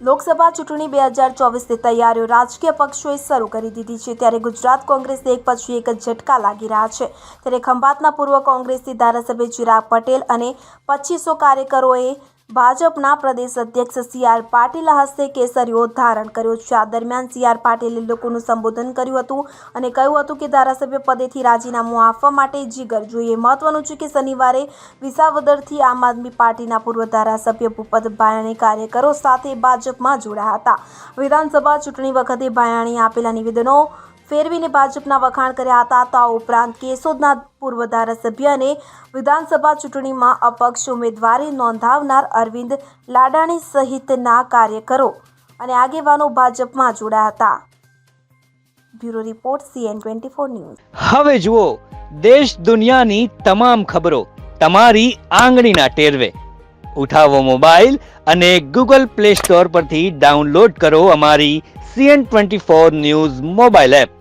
લોકસભા ચૂંટણી બે હજાર ચોવીસની તૈયારીઓ રાજકીય પક્ષોએ શરૂ કરી દીધી છે. ત્યારે ગુજરાત કોંગ્રેસને એક પછી એક ઝટકા લાગી રહ્યા છે. ત્યારે ખંભાતના પૂર્વ કોંગ્રેસથી ધારાસભ્ય ચિરાગ પટેલ અને પચીસો કાર્યકરોએ ભાજપના પ્રદેશ અધ્યક્ષ સી આર પાટીલ હસ્તે કેસરીઓ ધારણ કર્યો છે. આ દરમિયાન સી આર પાટીલે લોકોનું સંબોધન કર્યું હતું અને કહ્યું હતું કે ધારાસભ્ય પદેથી રાજીનામું આપવા માટે જીગર જોઈએ. મહત્વનું છે કે શનિવારે વિસાવદરથી આમ આદમી પાર્ટીના પૂર્વ ધારાસભ્ય ભૂપત ભાયાણી કાર્યકરો સાથે ભાજપમાં જોડાયા હતા. વિધાનસભા ચૂંટણી વખતે ભાયાણીએ આપેલા નિવેદનો ફેરવીને ભાજપના વખાણ કર્યા હતા તો આ ઉપરાંત કેશોદના પૂર્વ ધારાસભ્ય અને વિધાનસભા ચૂંટણીમાં અપક્ષ ઉમેદવારી નોંધાવનાર અરવિંદ લાડાણી સહિતના કાર્યકરો અને આગેવાનો ભાજપમાં જોડાયા હતા. Bureau report CN twenty four news. હવે જુઓ, દેશ દુનિયાની તમામ ખબરો તમારી આંગળીના ટેરવે. ઉઠાવો મોબાઈલ અને ગૂગલ પ્લે સ્ટોર પરથી ડાઉનલોડ કરો અમારી CN twenty four news mobile app.